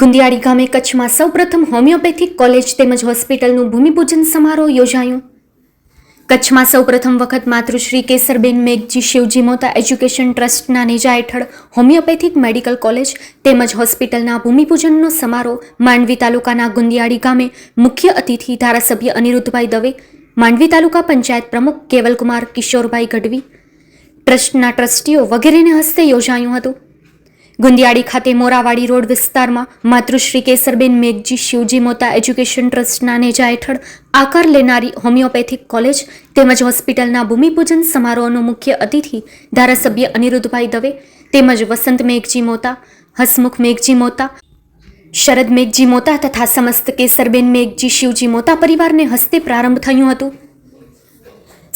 ગુંદિયાળી ગામે કચ્છમાં સૌપ્રથમ હોમિયોપેથિક કોલેજ તેમજ હોસ્પિટલનું ભૂમિપૂજન સમારોહ યોજાયું. કચ્છમાં સૌપ્રથમ વખત માતૃશ્રી કેસરબેન મેઘજી શિવજી મોતા એજ્યુકેશન ટ્રસ્ટના નેજા હેઠળ હોમિયોપેથિક મેડિકલ કોલેજ તેમજ હોસ્પિટલના ભૂમિપૂજનનો સમારોહ માંડવી તાલુકાના ગુંદિયાળી ગામે મુખ્ય અતિથિ ધારાસભ્ય અનિરુદ્ધભાઈ દવે, માંડવી તાલુકા પંચાયત પ્રમુખ કેવલકુમાર કિશોરભાઈ ગઢવી, ટ્રસ્ટના ટ્રસ્ટીઓ વગેરેને હસ્તે યોજાયું હતું. ગુંદિયાળી ખાતે મોરાવાડી રોડ વિસ્તારમાં માતૃશ્રી કેસરબેન મેઘજી શિવજી મોતા એજ્યુકેશન ટ્રસ્ટના નેજા હેઠળ આકાર લેનારી હોમિયોપેથિક કોલેજ તેમજ હોસ્પિટલના ભૂમિપૂજન સમારોહનો મુખ્ય અતિથિ ધારાસભ્ય અનિરુદ્ધભાઈ દવે તેમજ વસંત મેઘજી મોતા, હસમુખ મેઘજી મોતા, શરદ મેઘજી મોતા તથા સમસ્ત કેસરબેન મેઘજી શિવજી મોતા પરિવારને હસ્તે પ્રારંભ થયું હતું.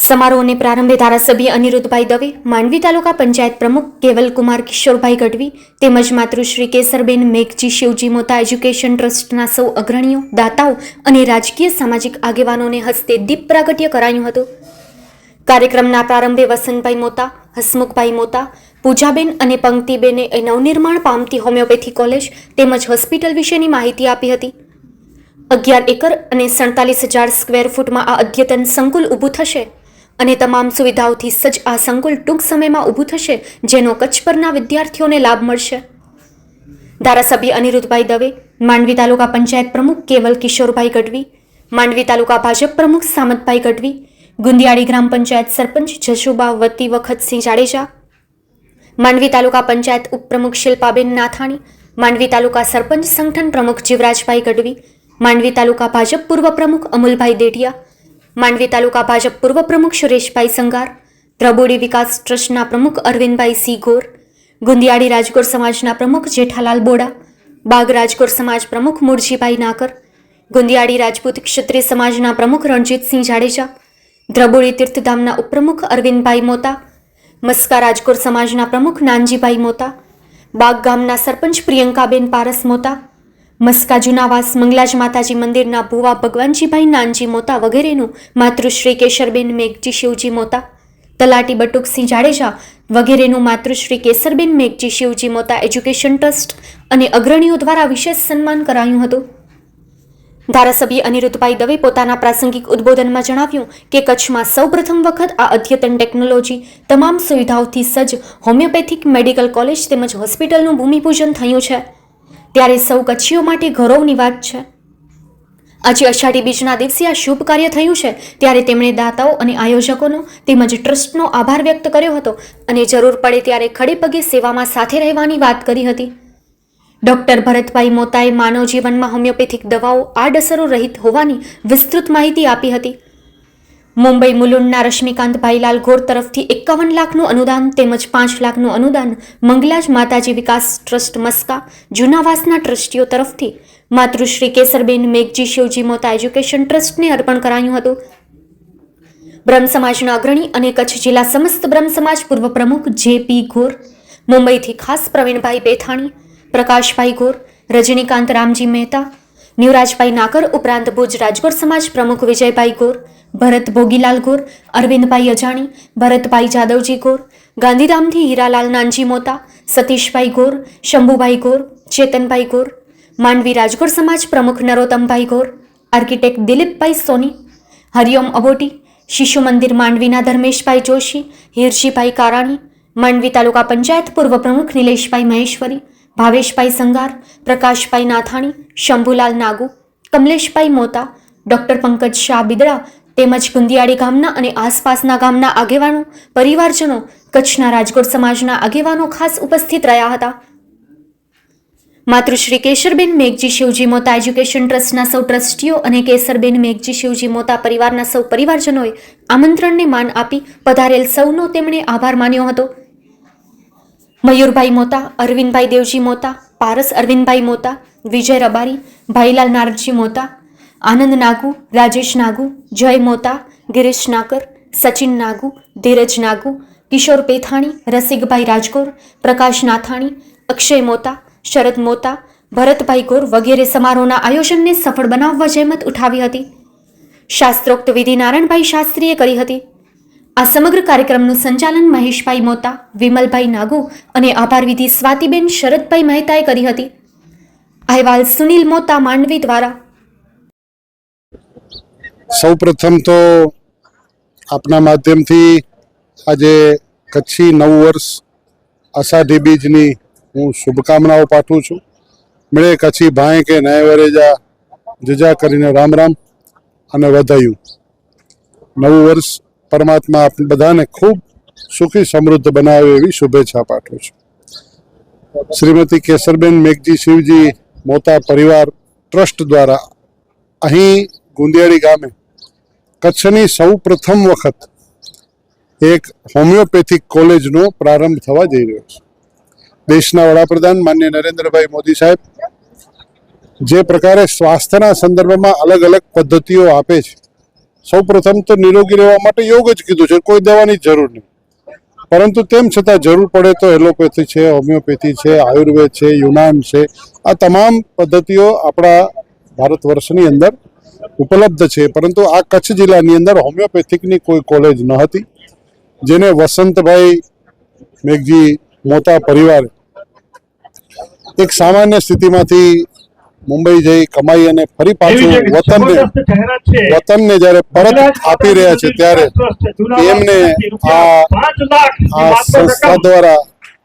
સમારોહને પ્રારંભે ધારાસભ્ય અનિરુદ્ધભાઈ દવે, માંડવી તાલુકા પંચાયત પ્રમુખ કેવલકુમાર કિશોરભાઈ ગઢવી તેમજ માતૃશ્રી કેસરબેન મેઘજી શિવજી મોતા એજ્યુકેશન ટ્રસ્ટના સૌ અગ્રણીઓ, દાતાઓ અને રાજકીય સામાજિક આગેવાનોને હસ્તે દીપ પ્રાગટ્ય કરાયું હતું. કાર્યક્રમના પ્રારંભે વસંતભાઈ મોતા, હસમુખભાઈ મોતા, પૂજાબેન અને પંક્તિબેને એ નવનિર્માણ પામતી હોમિયોપેથી કોલેજ તેમજ હોસ્પિટલ વિશેની માહિતી આપી હતી. અગિયાર એકર અને સડતાલીસ હજાર સ્ક્વેર ફૂટમાં આ અદ્યતન સંકુલ ઊભું થશે. અને તમામ સુવિધાઓથી સજ્જ આ સંકુલ ટૂંક સમયમાં ઊભું થશે, જેનો કચ્છ પરના વિદ્યાર્થીઓને લાભ મળશે. ધારાસભ્ય અનિરુદ્ધભાઈ દવે, માંડવી તાલુકા પંચાયત પ્રમુખ કેવલ કિશોરભાઈ ગઢવી, માંડવી તાલુકા ભાજપ પ્રમુખ સામતભાઈ ગઢવી, ગુંદિયાળી ગ્રામ પંચાયત સરપંચ જશુબા વતી વખતસિંહ જાડેજા, માંડવી તાલુકા પંચાયત ઉપપ્રમુખ શિલ્પાબેન નાથાણી, માંડવી તાલુકા સરપંચ સંગઠન પ્રમુખ જીવરાજભાઈ ગઢવી, માંડવી તાલુકા ભાજપ પૂર્વ પ્રમુખ અમુલભાઈ દેઢિયા માંડવી તાલુકા ભાજપ પૂર્વ પ્રમુખ સુરેશભાઈ સંગાર દ્રબોડી વિકાસ ટ્રસ્ટના પ્રમુખ અરવિંદભાઈ સી ગોર ગુંદિયાળી રાજકોટ સમાજના પ્રમુખ જેઠાલાલ બોડા, બાગ રાજકોટ સમાજ પ્રમુખ મુરજીભાઈ નાકર, ગુંદિયાળી રાજપૂત ક્ષત્રિય સમાજના પ્રમુખ રણજીતસિંહ જાડેજા દ્રબોડી તીર્થધામના ઉપપ્રમુખ અરવિંદભાઈ મોતા, મસ્કા રાજકોટ સમાજના પ્રમુખ નાનજીભાઈ મોતા, બાગ ગામના સરપંચ પ્રિયંકાબેન પારસ મોતા મસ્કા જુનાવાસ મંગલાજ માતાજી મંદિરના ભુવા ભગવાનજીભાઈ નાનજી મોતા વગેરેનું માતૃશ્રી કેશરબેન મેઘજી શિવજી મોતા, તલાટી બટુકસિંહ જાડેજા વગેરેનું માતૃશ્રી કેસરબેન મેઘજી શિવજી મોતા એજ્યુકેશન ટ્રસ્ટ અને અગ્રણીઓ દ્વારા વિશેષ સન્માન કરાયું હતું. ધારાસભ્ય અનિરુદ્ધભાઈ દવે પોતાના પ્રાસંગિક ઉદ્બોધનમાં જણાવ્યું કે કચ્છમાં સૌપ્રથમ વખત આ અદ્યતન ટેકનોલોજી તમામ સુવિધાઓથી સજ્જ હોમિયોપેથિક મેડિકલ કોલેજ તેમજ હોસ્પિટલનું ભૂમિપૂજન થયું છે. ત્યારે સૌ કચ્છીઓ માટે ગૌરવની વાત છે. આજે અષાઢી બીજના દિવસે આ શુભ કાર્ય થયું છે, ત્યારે તેમણે દાતાઓ અને આયોજકોનો તેમજ ટ્રસ્ટનો આભાર વ્યક્ત કર્યો હતો અને જરૂર પડે ત્યારે ખડે પગે સેવામાં સાથે રહેવાની વાત કરી હતી. ડૉક્ટર ભરતભાઈ મોતાએ માનવ જીવનમાં હોમિયોપેથિક દવાઓ આડઅસરો રહિત હોવાની વિસ્તૃત માહિતી આપી હતી. મુંબઈ મુલુંડના રશ્મિકાંત ભાઈલાલ ગોર તરફથી એકાવન લાખનું અનુદાન તેમજ પાંચ લાખનું અનુદાન મંગલાજ માતાજી વિકાસ ટ્રસ્ટ મસ્કા, જૂનાવાસના ટ્રસ્ટીઓ તરફથી માતૃશ્રી કેસરબેન મેઘજી શિવજી મોતા એજ્યુકેશન ટ્રસ્ટને અર્પણ કરાયું હતું. બ્રહ્મ સમાજના અગ્રણી અને કચ્છ જિલ્લા સમસ્ત બ્રહ્મ સમાજ પૂર્વ પ્રમુખ જે પી ગોર, મુંબઈથી ખાસ પ્રવીણભાઈ બેથાણી, પ્રકાશભાઈ ગોર, રજનીકાંત રામજી મહેતા ન્યુરાજભાઈ નાકર ઉપરાંત ભુજ રાજકોટ સમાજ પ્રમુખ વિજયભાઈ ગોર ભરત ભોગીલાલ ગોર, અરવિંદભાઈ અજાણી, ભરતભાઈ જાદવજી ગોર, ગાંધીધામથી હીરાલાલ નાનજી મોતા, સતીશભાઈ ગોર, શંભુભાઈ ગોર, ચેતનભાઈ ગોર, માંડવી રાજકોટ સમાજ પ્રમુખ નરોત્તમભાઈ ગોર, આર્કિટેક્ટ દિલીપભાઈ સોની, હરિઓમ અબોટી શિશુ મંદિર માંડવીના ધર્મેશભાઈ જોશી, હિરજીભાઈ કારાણી, માંડવી તાલુકા પંચાયત પૂર્વ પ્રમુખ નિલેશભાઈ મહેશ્વરી, ભાવેશભાઈ સંગાર પ્રકાશભાઈ નાથાણી, શંભુલાલ નાગુ, કમલેશભાઈ મોતા, ડૉક્ટર પંકજ શાહ બિદડા તેમજ ગુંદિયાળી ગામના અને આસપાસના ગામના આગેવાનો, પરિવારજનો, કચ્છના રાજકોટ સમાજના આગેવાનો ખાસ ઉપસ્થિત રહ્યા હતા. માતૃશ્રી કેશરબેન મેઘજી શિવજી મોતા એજ્યુકેશન ટ્રસ્ટના સૌ ટ્રસ્ટીઓ અને કેસરબેન મેઘજી શિવજી મોતા પરિવારના સૌ પરિવારજનોએ આમંત્રણને માન આપી પધારેલ સૌનો તેમણે આભાર માન્યો હતો. મયુરભાઈ મોતા, અરવિંદભાઈ દેવજી મોતા, પારસ અરવિંદભાઈ મોતા, વિજય રબારી, ભાઈલાલ નારજી મોતા આનંદ નાગુ, રાજેશ નાગુ, જય મોતા, ગિરીશ નાકર, સચિન નાગુ, ધીરજ નાગુ, કિશોર પેથાણી, રસિકભાઈ રાજગોર, પ્રકાશ નાથાણી, અક્ષય મોતા, શરદ મોતા, ભરતભાઈ ગોર વગેરે સમારોહના આયોજનને સફળ બનાવવા જહેમત ઉઠાવી હતી. શાસ્ત્રોક્ત વિધિ નારાયણભાઈ શાસ્ત્રીએ કરી હતી. આ સમગ્ર કાર્યક્રમનું સંચાલન મહેશભાઈ મોતા, વિમલભાઈ નાગુ અને આભાર વિધિ સ્વાતિબેન શરદભાઈ મહેતાએ કરી હતી. અહેવાલ સુનિલ મોતા માંડવી દ્વારા સૌપ્રથમ તો આપના માધ્યમથી આજે કચ્છી નવ વર્ષ અષાઢી બીજની હું શુભકામનાઓ પાઠવું છું. મળે કચ્છી ભાઈ કે નય વરેજા જજા કરીને રામ રામ અને વધાયું. નવું વર્ષ પરમાત્મા આપ બધાને ખૂબ સુખી સમૃદ્ધ બનાવે એવી શુભેચ્છા પાઠવું છું. શ્રીમતી કેસરબેન મેઘજી શિવજી મોતા પરિવાર ટ્રસ્ટ દ્વારા અહીં ગુંદિયાળી ગામે કચ્છની સૌ પ્રથમ વખત એક હોમિયોપેથિક કોલેજનો પ્રારંભ થવા જઈ રહ્યો છે. દેશના વડાપ્રધાન માન્ય નરેન્દ્રભાઈ મોદી સાહેબ જે પ્રકારે સ્વાસ્થ્યના સંદર્ભમાં અલગ અલગ પદ્ધતિઓ આપે છે. સૌ પ્રથમ તો નિરોગી રહેવા માટે યોગ જ કીધું છે, કોઈ દવાની જરૂર નહીં. પરંતુ તેમ છતાં જરૂર પડે તો એલોપેથી છે, હોમિયોપેથી છે, આયુર્વેદ છે, યુનાન છે, આ તમામ પદ્ધતિઓ આપણા ભારત વર્ષની અંદર ઉપલબ્ધ છે. પરંતુ આ કચ્છ જિલ્લાની અંદર હોમિયોપેથિકની કોઈ કોલેજ ન હતી જેને વસંતભાઈ મેઘજી મોતા પરિવાર એક સામાન્ય સ્થિતિમાંથી મુંબઈ જઈ કમાઈ અને ફરી પાછું વતનને વતનને જ્યારે પરત આપી રહ્યા છે ત્યારે એમને આ આ સંસ્થા દ્વારા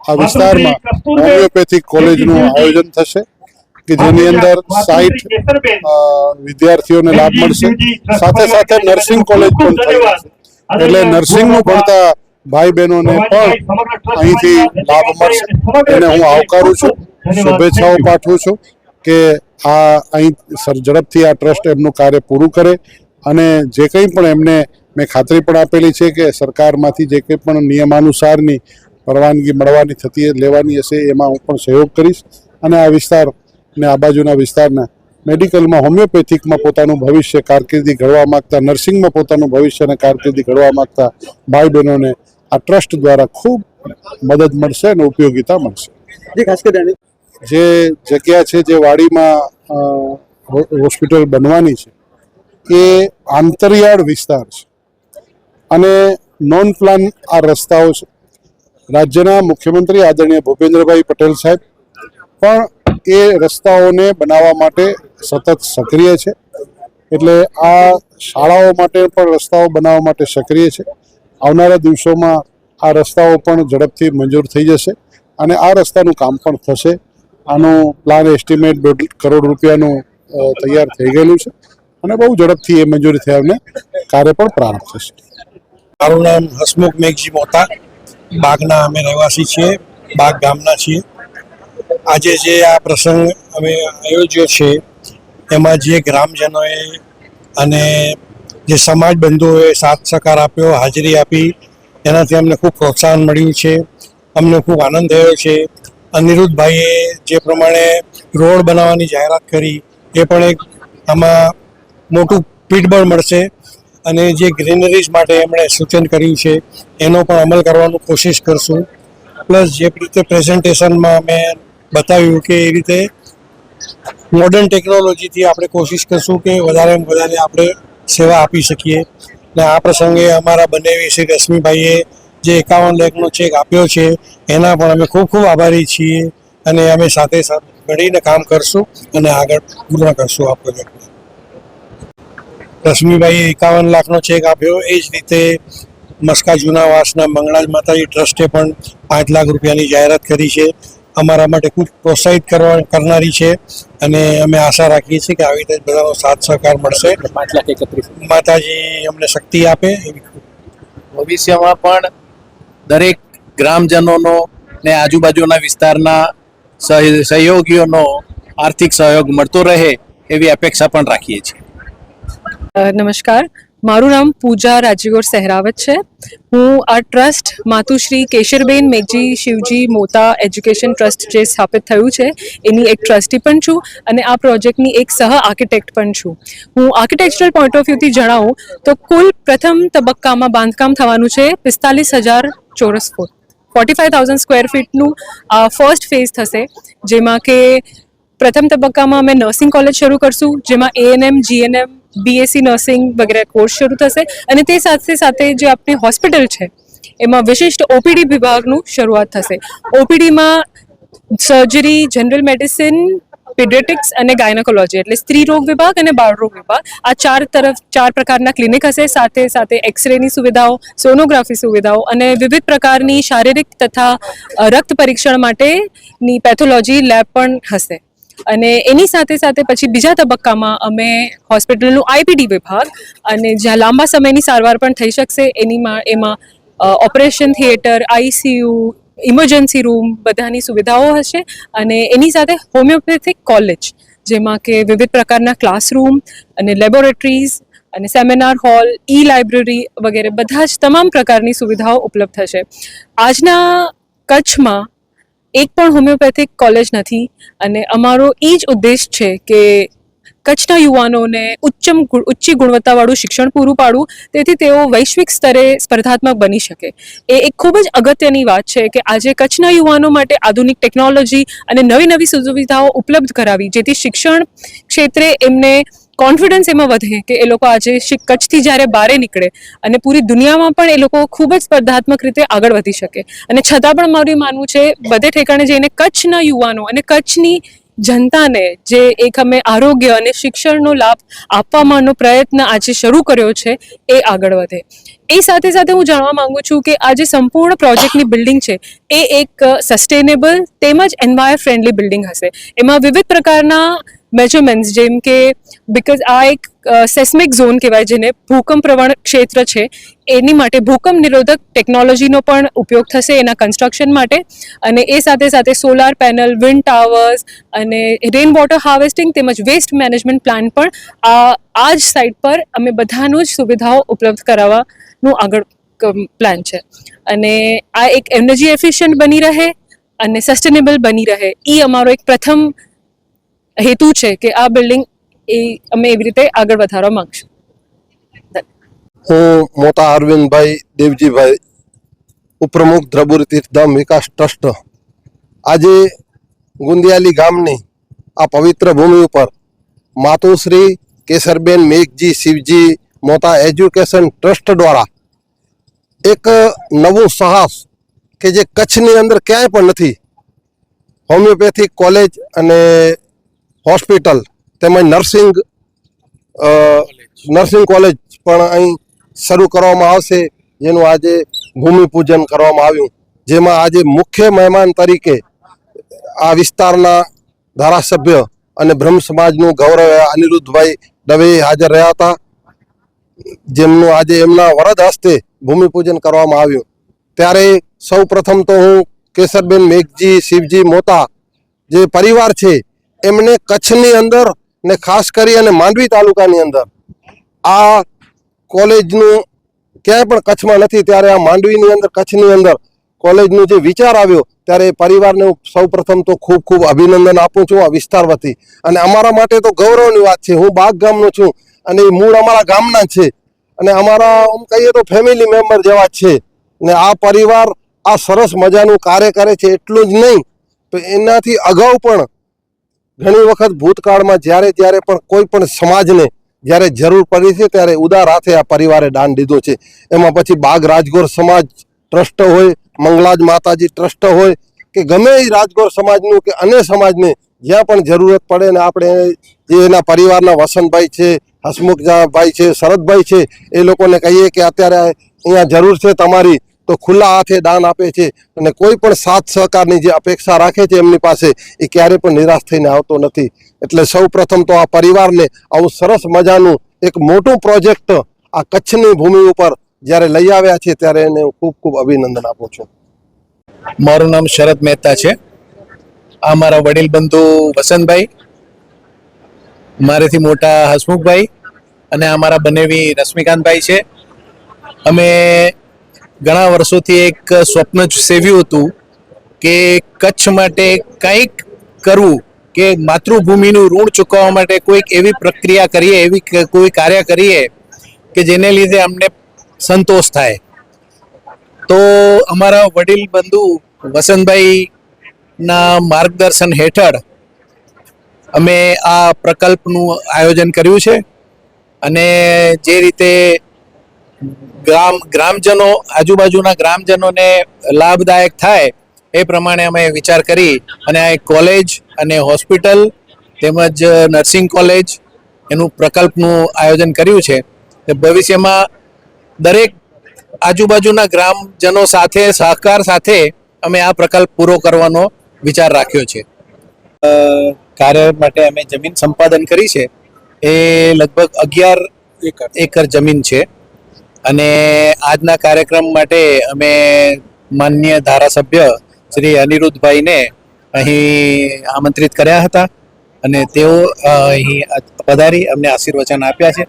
આ વિસ્તારમાં હોમિયોપેથિક કોલેજનું આયોજન થશે. કે જેની અંદર સાઈઠ વિદ્યાર્થીઓને લાભ મળશે. સાથે સાથે નર્સિંગ કોલેજ પણ એટલે નર્સિંગનું ભણતા ભાઈ બહેનોને પણ અહીંથી લાભ મળશે. એને હું આવકારું છું. શુભેચ્છાઓ પાઠવું છું કે આ અહીં સર ઝડપથી આ ટ્રસ્ટ એમનું કાર્ય પૂરું કરે અને જે કંઈ પણ એમને મેં ખાતરી પણ આપેલી છે કે સરકારમાંથી જે કંઈ પણ નિયમાનુસારની પરવાનગી મળવાની થતી લેવાની હશે એમાં હું પણ સહયોગ કરીશ. અને આ વિસ્તાર ને આ બાજુના વિસ્તારના મેડિકલમાં હોમિયોપેથિકમાં પોતાનું ભવિષ્ય કારકિર્દી ઘડવા માગતા નર્સિંગમાં પોતાનું ભવિષ્ય અને કારકિર્દી ઘડવા માંગતા ભાઈ બહેનોને આ ટ્રસ્ટ દ્વારા ખૂબ મદદ મળશે અને ઉપયોગિતા મળશે. જે જગ્યા છે જે વાડીમાં હોસ્પિટલ બનવાની છે એ આંતરિયાળ વિસ્તાર છે. અને નોન પ્લાન આ રસ્તાઓ છે. રાજ્યના મુખ્યમંત્રી આદરણીય ભૂપેન્દ્રભાઈ પટેલ સાહેબ પણ એ રસ્તાઓને બનાવવા માટે સતત સક્રિય છે. એટલે આ શાળાઓ માટે પણ રસ્તાઓ બનાવવા માટે સક્રિય છે. આવનારા દિવસોમાં આ રસ્તાઓ પણ ઝડપથી મંજૂર થઈ જશે અને આ રસ્તાનું કામ પણ થશે. આનું પ્લાન એસ્ટિમેટ દોઢ કરોડ રૂપિયાનું તૈયાર થઈ ગયેલું છે અને બહુ ઝડપથી એ મંજૂરી થયાને કાર્ય પણ પ્રારંભ થશે. મારું નામ હસમુખ મેઘજી મોતા બાગના અમે રહેવાસી છીએ. બાગ ગામના છીએ. આજે જે આ પ્રસંગ અમે આયોજ્યો છે, એમાં જે ગ્રામજનોએ અને જે સમાજ બંધુઓએ સાથ સહકાર આપ્યો, હાજરી આપી, એનાથી અમને ખૂબ પ્રોત્સાહન મળ્યું છે, અમને ખૂબ આનંદ થયો છે. અનિરુદ્ધભાઈએ જે પ્રમાણે રોડ બનાવવાની જાહેરાત કરી, એ પણ એક આમાં મોટું પીઠબળ મળશે અને જે ગ્રીનરીઝ માટે એમણે સૂચન કર્યું છે, એનો પણ અમલ કરવાનું કોશિશ કરશું. પ્લસ જે રીતે પ્રેઝન્ટેશનમાં અમે બતાવ્યું કે એ રીતે મોડર્ન ટેકનોલોજીથી આપણે કોશિશ કરશું કે વધારેમાં વધારે આપણે સેવા આપી શકીએ. ને આ પ્રસંગે અમારા બંને શ્રી રશ્મિભાઈએ જે એકાવન લાખનો ચેક આપ્યો છે, એના પણ અમે ખૂબ ખૂબ આભારી છીએ અને અમે સાથે સાથે મળીને કામ કરશું અને આગળ પૂર્ણ કરશું આ પ્રોજેક્ટને રશ્મિભાઈએ એકાવન લાખનો ચેક આપ્યો. એ જ રીતે મસ્કા જૂનાવાસના મંગળાજ માતાજી ટ્રસ્ટે પણ પાંચ લાખ રૂપિયાની જાહેરાત કરી છે. અમારા માટે ખૂબ પ્રોત્સાહિત કરવા કરનારી છે અને અમે આશા રાખીએ છીએ કે આવી રીતે બધાનો સાથ સહકાર મળશે. પાંચ લાખ એકત્રીસ. માતાજી અમને શક્તિ આપે એવી ભવિષ્યમાં પણ દરેક ગ્રામજનોનો ને આજુબાજુના વિસ્તારના સહ- સહયોગીઓનો આર્થિક સહયોગ મળતો રહે એવી અપેક્ષા પણ રાખીએ છીએ. નમસ્કાર. મારું નામ પૂજા રાજીગોર સહેરાવત છે. હું આ trust Matushri Kesharben Meghji Shivji Mota education trust જે સ્થાપિત થયું છે, એની એક ટ્રસ્ટી પણ છું અને આ પ્રોજેક્ટની એક સહ આર્કિટેક્ટ પણ છું. હું આર્કિટેક્ચરલ પોઈન્ટ ઓફ વ્યૂથી જણાવું તો કુલ પ્રથમ તબક્કામાં બાંધકામ થવાનું છે પિસ્તાલીસ હજાર ચોરસ foot. Forty five thousand square ફીટનું આ ફર્સ્ટ ફેઝ થશે, જેમાં કે પ્રથમ તબક્કામાં અમે નર્સિંગ કોલેજ શરૂ કરશું, જેમાં એએનએમ જીએનએમ બીએસસી નર્સિંગ વગેરે કોર્સ શરૂ થશે અને તે સાથે સાથે જે આપણી હોસ્પિટલ છે, એમાં વિશિષ્ટ ઓપીડી વિભાગનું શરૂઆત થશે. ઓપીડીમાં સર્જરી જનરલ મેડિસિન પીડિયાટ્રિક્સ અને ગાયનેકોલોજી એટલે સ્ત્રી રોગ વિભાગ અને બાળરોગ વિભાગ. આ ચાર તરફ, ચાર પ્રકારના ક્લિનિક હશે, સાથે સાથે એક્સરેની સુવિધાઓ સોનોગ્રાફી સુવિધાઓ અને વિવિધ પ્રકારની શારીરિક તથા રક્ત પરીક્ષણ માટેની પેથોલોજી લેબ પણ હશે. અને એની સાથે સાથે પછી બીજા તબક્કામાં અમે હોસ્પિટલનું આઈપીડી વિભાગ અને જ્યાં લાંબા સમયની સારવાર પણ થઈ શકશે એનીમાં એમાં operation theatre, ICU, emergency room બધાની સુવિધાઓ હશે અને એની સાથે હોમિયોપેથિક કોલેજ, જેમાં કે વિવિધ પ્રકારના ક્લાસરૂમ અને લેબોરેટરીઝ અને સેમિનાર હોલ ઈ લાઇબ્રેરી વગેરે બધા જ તમામ પ્રકારની સુવિધાઓ ઉપલબ્ધ થશે. આજના કચ્છમાં એક પણ હોમિયોપેથિક કોલેજ નથી અને અમારો એ જ ઉદ્દેશ છે કે કચ્છના યુવાનોને ઉચ્ચમ ઉચ્ચી ગુણવત્તાવાળું શિક્ષણ પૂરું પાડવું, તેથી તેઓ વૈશ્વિક સ્તરે સ્પર્ધાત્મક બની શકે. એ એક ખૂબ જ અગત્યની વાત છે કે આજે કચ્છના યુવાનો માટે આધુનિક ટેકનોલોજી અને નવી નવી સુવિધાઓ ઉપલબ્ધ કરાવી, જેથી શિક્ષણ ક્ષેત્રે એમને કોન્ફિડન્સ એમાં વધે કે એ લોકો આજે કચ્છથી જ્યારે બહાર નીકળે અને પૂરી દુનિયામાં પણ એ લોકો ખૂબ જ સ્પર્ધાત્મક રીતે આગળ વધી શકે. અને છતાં પણ મારું માનવું છે, બધે ઠેકાણે જઈને કચ્છના યુવાનો અને કચ્છની જનતાને જે એક અમે આરોગ્ય અને શિક્ષણનો લાભ આપવામાંનો પ્રયત્ન આજે શરૂ કર્યો છે, એ આગળ વધે. એ સાથે સાથે હું જાણવા માંગુ છું કે આ જે સંપૂર્ણ પ્રોજેક્ટની બિલ્ડિંગ છે, એ એક સસ્ટેનેબલ તેમજ એન્વાયર ફ્રેન્ડલી બિલ્ડિંગ હશે. એમાં વિવિધ પ્રકારના મેજરમેન્ટ્સ જેમ કે બિકોઝ આ એક સેસ્મિક ઝોન કહેવાય જેને ભૂકંપ પ્રવણ ક્ષેત્ર છે એની માટે ભૂકંપ નિરોધક ટેકનોલોજીનો પણ ઉપયોગ થશે એના કન્સ્ટ્રક્શન માટે અને એ સાથે સાથે સોલાર પેનલ વિન્ડ ટાવર્સ અને રેન વોટર હાર્વેસ્ટિંગ તેમજ વેસ્ટ મેનેજમેન્ટ પ્લાન પણ આ આ જ સાઇટ પર અમે બધાનું જ સુવિધાઓ ઉપલબ્ધ કરાવવાનું આગળ પ્લાન છે અને આ એક એનર્જી એફિશિયન્ટ બની રહે અને સસ્ટેનેબલ બની રહે એ અમારો એક પ્રથમ હેતુ છે કે આ બિલ્ડિંગ એ અમે એવી રીતે આગળ વધારવા માંગશું. હું મોટા અરવિંદભાઈ દેવજીભાઈ, ઉપપ્રમુખ દ્રબુરી તીર્થધામ વિકાસ ટ્રસ્ટ. આજે ગુંદિયાલી ગામની આ પવિત્ર ભૂમિ ઉપર માતુશ્રી કેસરબેન મેઘજી, શિવજી મોટા એજ્યુકેશન ટ્રસ્ટ દ્વારા એક નવું સાહસ કે જે કચ્છની અંદર ક્યાંય પણ નથી, હોમિયોપેથિક કોલેજ અને હોસ્પિટલ તેમજ નર્સિંગ નર્સિંગ કોલેજ પણ અહીં શરૂ કરવામાં આવશે. જેનું આજે ભૂમિપૂજન કરવામાં આવ્યું. જેમાં આજે મુખ્ય મહેમાન તરીકે આ વિસ્તારના ધારાસભ્ય અને બ્રહ્મ સમાજનું ગૌરવ અનિરુદ્ધભાઈ દવે હાજર રહ્યા હતા. જેમનું આજે એમના વરદ હસ્તે ભૂમિપૂજન કરવામાં આવ્યું. ત્યારે સૌ તો હું કેસરબેન મેઘજી, શિવજી મોતા જે પરિવાર છે એમને કચ્છની અંદર ને ખાસ કરી અને માંડવી તાલુકાની અંદર. આ કોલેજનું ક્યાંય પણ કચ્છમાં નથી, ત્યારે આ માંડવીની અંદર, કચ્છની અંદર કોલેજનો જે વિચાર આવ્યો, ત્યારે પરિવારને હું સૌપ્રથમ તો ખૂબ ખૂબ અભિનંદન આપું છું આ વિસ્તાર વતી. અને અમારા માટે તો ગૌરવની વાત છે. હું બાગ ગામનો છું અને એ મૂળ અમારા ગામના છે. અને અમારા આમ કહીએ તો ફેમિલી મેમ્બર જેવા છે. ને આ પરિવાર આ સરસ મજાનું કાર્ય કરે છે, એટલું જ નહીં, તો એનાથી અગાઉ પણ ઘણી વખત ભૂતકાળમાં જ્યારે જ્યારે પણ કોઈ પણ સમાજને જ્યારે જરૂર પડી છે ત્યારે ઉદાર હાથે આ પરિવારે દાન દીધો છે. એમાં પછી બાગ રાજગોર સમાજ ટ્રસ્ટ હોય, મંગલાજ માતાજી ટ્રસ્ટ હોય, કે ગમે એ રાજગોર સમાજનું કે અન્ય સમાજને જ્યાં પણ જરૂરત પડે ને આપણે જે એના પરિવારના વસંતભાઈ છે, હસમુખભાઈ છે, શરદભાઈ છે, એ લોકોને કહીએ કે અત્યારે અહીંયા જરૂર છે તમારી તો ખુલ્લા હાથે દાન આપે છે અને કોઈ પણ સાથ સહકારની જે અપેક્ષા રાખે છે એમની પાસે, એ ક્યારે પણ નિરાશ થઈને આવતો નથી. એટલે સૌ તો આ પરિવારને આવું સરસ મજાનું એક મોટું પ્રોજેક્ટ આ કચ્છની ભૂમિ ઉપર જ્યારે લઈ આવ્યા છે, ત્યારે એને હું ખૂબ ખૂબ અભિનંદન આપું છું. મારું નામ શરદ મહેતા છે. આ મારા વડીલ બંધુ વસંતભાઈ, મારેથી મોટા હસમુખભાઈ અને આ મારા બનેવી રશ્મિકાંતભાઈ છે. અમે ઘણા વર્ષોથી એક સ્વપ્ન જ સેવ્યું હતું કે કચ્છ માટે કંઈક કરવું, કે માતૃભૂમિનું ઋણ ચૂકવવા માટે કોઈક એવી પ્રક્રિયા કરીએ, એવી કોઈ કાર્ય કરીએ કે જેને લીધે અમને સંતોષ થાય. તો અમારા વડીલ બંધુ વસંતભાઈના માર્ગદર્શન હેઠળ અમે આ પ્રકલ્પનું આયોજન કર્યું છે અને જે રીતે ગ્રામ ગ્રામજનો આજુબાજુના ગ્રામજનોને લાભદાયક થાય એ પ્રમાણે અમે વિચાર કરી અને આ એક કોલેજ અને હોસ્પિટલ તેમજ નર્સિંગ કોલેજ એનું પ્રકલ્પનું આયોજન કર્યું છે. ભવિષ્યમાં દરેક આજુબાજુના ગ્રામજનો સાથે સહકાર સાથે અમે આ પ્રકલ્પ પૂરો કરવાનો વિચાર રાખ્યો છે. કાર્ય માટે અમે જમીન સંપાદન કરી છે. એ લગભગ અગિયાર એકર જમીન છે. અને આજના કાર્યક્રમ માટે અમે માન્ય ધારાસભ્ય શ્રી અનિરુદ્ધભાઈને અહીં આમંત્રિત કર્યા હતા અને તેઓ અહીં પધારી અમને આશીર્વચન આપ્યા છે.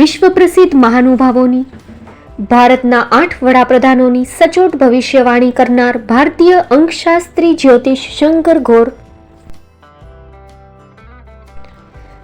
વિશ્વ પ્રસિદ્ધ મહાનુભાવોની, ભારતના આઠ વડાપ્રધાનોની સચોટ ભવિષ્યવાણી કરનાર ભારતીય અંકશાસ્ત્રી જ્યોતિષ શંકર ઘોર